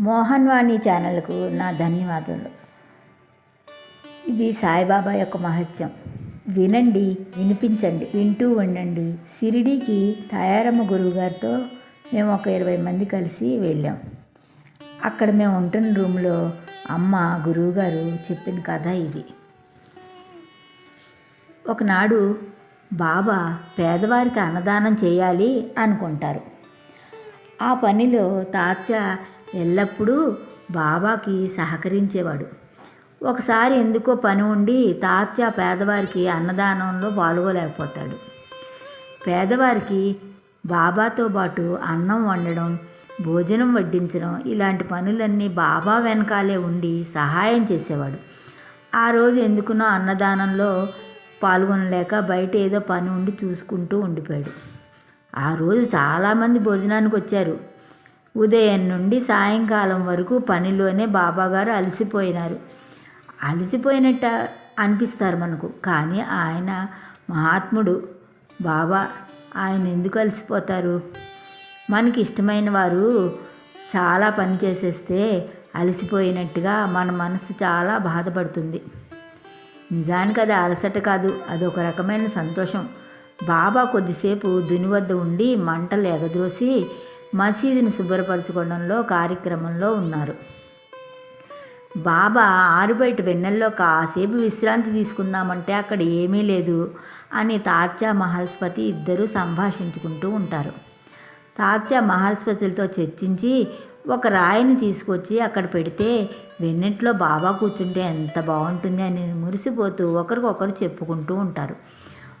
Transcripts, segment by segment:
మోహన్ వాణి ఛానల్కు నా ధన్యవాదాలు ఇది సాయిబాబా యొక్క మహత్యం. వినండి వినిపించండి వింటూ ఉండండి. సిరిడికి తయారమ్మ గురువు గారితో మేము ఒక ఇరవై మంది కలిసి వెళ్ళాం. అక్కడ మేము ఉంటున్న రూమ్లో అమ్మ గురువుగారు చెప్పిన కథ ఇది. ఒకనాడు బాబా పేదవారికి అన్నదానం చేయాలి అనుకుంటారు. ఆ పనిలో తాత్య ఎల్లప్పుడూ బాబాకి సహకరించేవాడు. ఒకసారి ఎందుకో పని ఉండి తాత్య పేదవారికి అన్నదానంలో పాల్గొలేకపోతాడు పేదవారికి బాబాతో పాటు అన్నం వండడం భోజనం వడ్డించడం ఇలాంటి పనులన్నీ బాబా వెనకాలే ఉండి సహాయం చేసేవాడు. ఆ రోజు ఎందుకునో అన్నదానంలో పాల్గొనలేక బయట ఏదో పని ఉండి చూసుకుంటూ ఉండిపోయాడు. ఆ రోజు చాలామంది భోజనానికి వచ్చారు. ఉదయం నుండి సాయంకాలం వరకు పనిలోనే బాబాగారు అలసిపోయినారు. అలసిపోయినట్ట అనిపిస్తారు మనకు. కానీ ఆయన మహాత్ముడు. బాబా ఆయన ఎందుకు అలసిపోతారు? మనకి ఇష్టమైన వారు చాలా పని చేసేస్తే అలసిపోయినట్టుగా మన మనసు చాలా బాధపడుతుంది. నిజానికి అది అలసట కాదు. అదొక రకమైన సంతోషం. బాబా కొద్దిసేపు దుని వద్ద ఉండి మంటలు ఎగదోసి మసీదుని శుభ్రపరచుకోవడంలో కార్యక్రమంలో ఉన్నారు. బాబా ఆరుబయట వెన్నెల్లో కాసేపు విశ్రాంతి తీసుకుందామంటే అక్కడ ఏమీ లేదు అని తాత్యా మహల్స్పతి ఇద్దరూ సంభాషించుకుంటూ ఉంటారు. తాత్యా మహల్స్పతులతో చర్చించి ఒక రాయిని తీసుకొచ్చి అక్కడ పెడితే వెన్నెట్లో బాబా కూర్చుంటే ఎంత బాగుంటుంది అని మురిసిపోతూ ఒకరికొకరు చెప్పుకుంటూ ఉంటారు.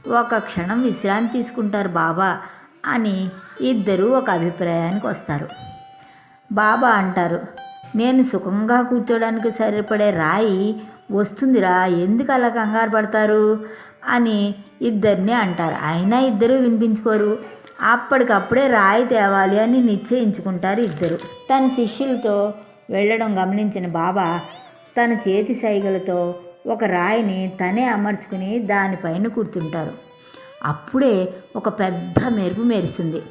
ఒక క్షణం విశ్రాంతి తీసుకుంటారు బాబా. అని ఇద్దరూ ఒక అభిప్రాయానికి వస్తారు. బాబా అంటారు నేను సుఖంగా కూర్చోడానికి సరిపడే రాయి వస్తుందిరా ఎందుకు అలా కంగారు పడతారు? అని ఇద్దరిని అంటారు. అయినా ఇద్దరూ వినిపించుకోరు. అప్పటికప్పుడే రాయి తేవాలి అని నిశ్చయించుకుంటారు ఇద్దరు. తన శిష్యులతో వెళ్ళడం గమనించిన బాబా తన చేతి సైగలతో ఒక రాయిని తనే అమర్చుకుని దానిపైన కూర్చుంటారు. అప్పుడే ఒక పెద్ద మెరుపు మెరిసింది.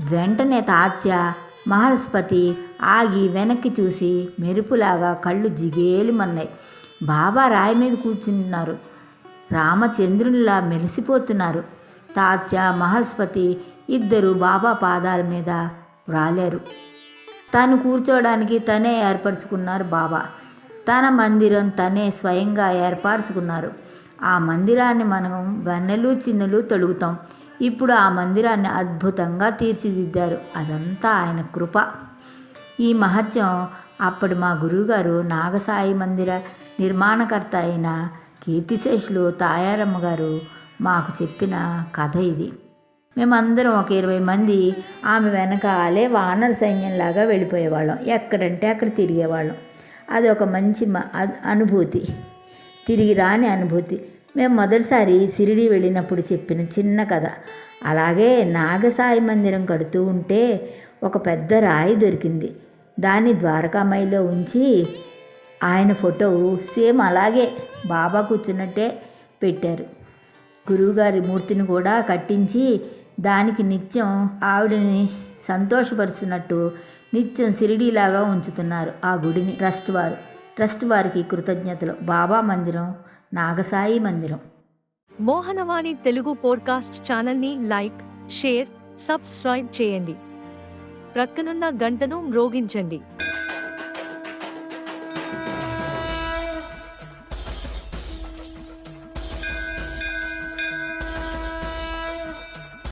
వెంటనే తాత్య మహర్స్పతి ఆగి వెనక్కి చూసి మెరుపులాగా కళ్ళు జిగేలిమన్నాయి బాబా రాయి మీద కూర్చున్నారు. రామచంద్రునిలా మెరిసిపోతున్నారు తాత్య మహర్స్పతి ఇద్దరు బాబా పాదాల మీద రాలేరు తాను కూర్చోవడానికి తనే ఏర్పరచుకున్నారు బాబా. తన మందిరం తనే స్వయంగా ఏర్పరచుకున్నారు. ఆ మందిరాన్ని మనం వెన్నెలు చిన్నలు తొలుగుతాం. ఇప్పుడు ఆ మందిరాన్ని అద్భుతంగా తీర్చిదిద్దారు. అదంతా ఆయన కృప. ఈ మహత్యం అప్పుడు మా గురువుగారు నాగసాయి మందిర నిర్మాణకర్త అయిన కీర్తిశేషులు తాయారమ్మ గారు మాకు చెప్పిన కథ ఇది. మేమందరం ఒక ఇరవై మంది ఆమె వెనకాలే వానర సైన్యంలాగా వెళ్ళిపోయేవాళ్ళం. ఎక్కడంటే అక్కడ తిరిగేవాళ్ళం. అది ఒక మంచి మ- అనుభూతి. తిరిగి రాని అనుభూతి. మేము మొదటిసారి సిరిడి వెళ్ళినప్పుడు చెప్పిన చిన్న కథ. అలాగే నాగసాయి మందిరం కడుతూ ఉంటే ఒక పెద్ద రాయి దొరికింది. దాన్ని ద్వారకామాయిలో ఉంచి ఆయన ఫోటో సేమ్ అలాగే బాబా కూర్చున్నట్టే పెట్టారు. గురువుగారి మూర్తిని కూడా కట్టించి దానికి నిత్యం ఆవిడని సంతోషపరుస్తున్నట్టు నిత్యం సిరిడీలాగా ఉంచుతున్నారు ఆ గుడిని ట్రస్ట్ వారు. ట్రస్ట్ వారికి కృతజ్ఞతలు. బాబా మందిరం నాగసాయి మందిరం. మోహనవాణి తెలుగు పోడ్కాస్ట్ ఛానల్ని లైక్ షేర్ సబ్స్క్రైబ్ చేయండి. ప్రక్కనున్న గంటను మ్రోగించండి.